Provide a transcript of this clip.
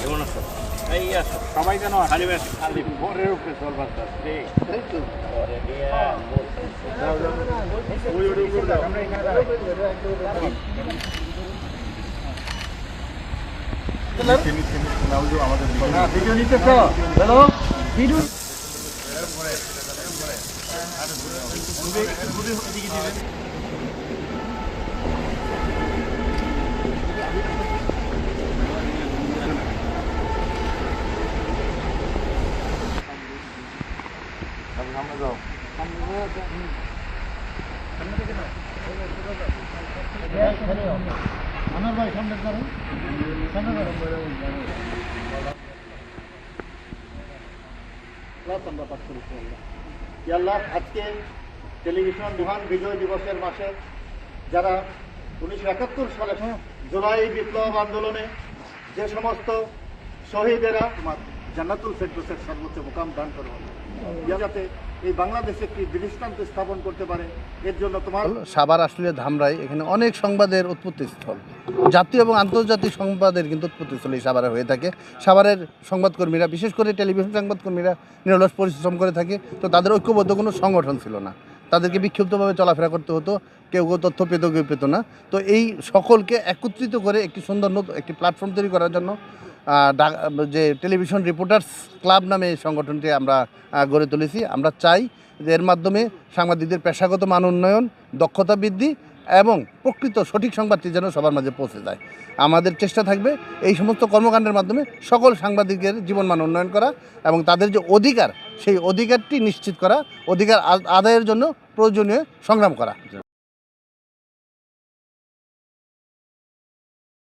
কেমন আছো এই আছো সবাই যেন। খালি ব্যাস খালি ভোরের উপরে চলবার কাজ। তাই তো? পরে দিয়ে ওই ওই উপরে দাও, আমরা এখানে দাঁড়াই। না, ভিডিও নিতেছ? হ্যালো? ভিডিও আমার ভাই সামনে দাঁড়ান সামনে আমরা পাঠ করেছি আল্লাহ। আজকে টেলিভিশন মহান বিজয় দিবসের মাসে যারা উনিশশো একাত্তর সালে জুলাই বিপ্লব আন্দোলনে যে সমস্ত শহীদেরা জান্নাতুল ফেরদৌসের সর্বোচ্চ মোকাম দান করো। যাতে এই বাংলাদেশে একটি দৃষ্টান্ত স্থাপন করতে পারে, এর জন্য তোমার সাভার আসলে ধামরাই, এখানে অনেক সংবাদের উৎপত্তি স্থল জাতীয় এবং আন্তর্জাতিক সংবাদের কিন্তু উৎপত্তি স্থল এই সাভারে হয়ে থাকে। সাভারের সংবাদকর্মীরা, বিশেষ করে টেলিভিশন সংবাদকর্মীরা নিরলস পরিশ্রম করে থাকে। তো তাদের ঐক্যবদ্ধ কোনো সংগঠন ছিল না। তাদেরকে বিক্ষিপ্তভাবে চলাফেরা করতে হতো, কেউ কেউ তথ্য পেত, কেউ পেত না। তো এই সকলকে একত্রিত করে একটি সুন্দর একটি প্ল্যাটফর্ম তৈরি করার জন্য যে টেলিভিশন রিপোর্টার্স ক্লাব নামে এই সংগঠনটি আমরা গড়ে তুলেছি। আমরা চাই যে এর মাধ্যমে সাংবাদিকদের পেশাগত মান উন্নয়ন, দক্ষতা বৃদ্ধি এবং প্রকৃত সঠিক সংবাদটি যেন সবার মাঝে পৌঁছে যায়। আমাদের চেষ্টা থাকবে এই সমস্ত কর্মকাণ্ডের মাধ্যমে সকল সাংবাদিকের জীবনমান উন্নয়ন করা এবং তাদের যে অধিকার, সেই অধিকারটি নিশ্চিত করা, অধিকার আদায়ের জন্য প্রয়োজনীয় সংগ্রাম করা।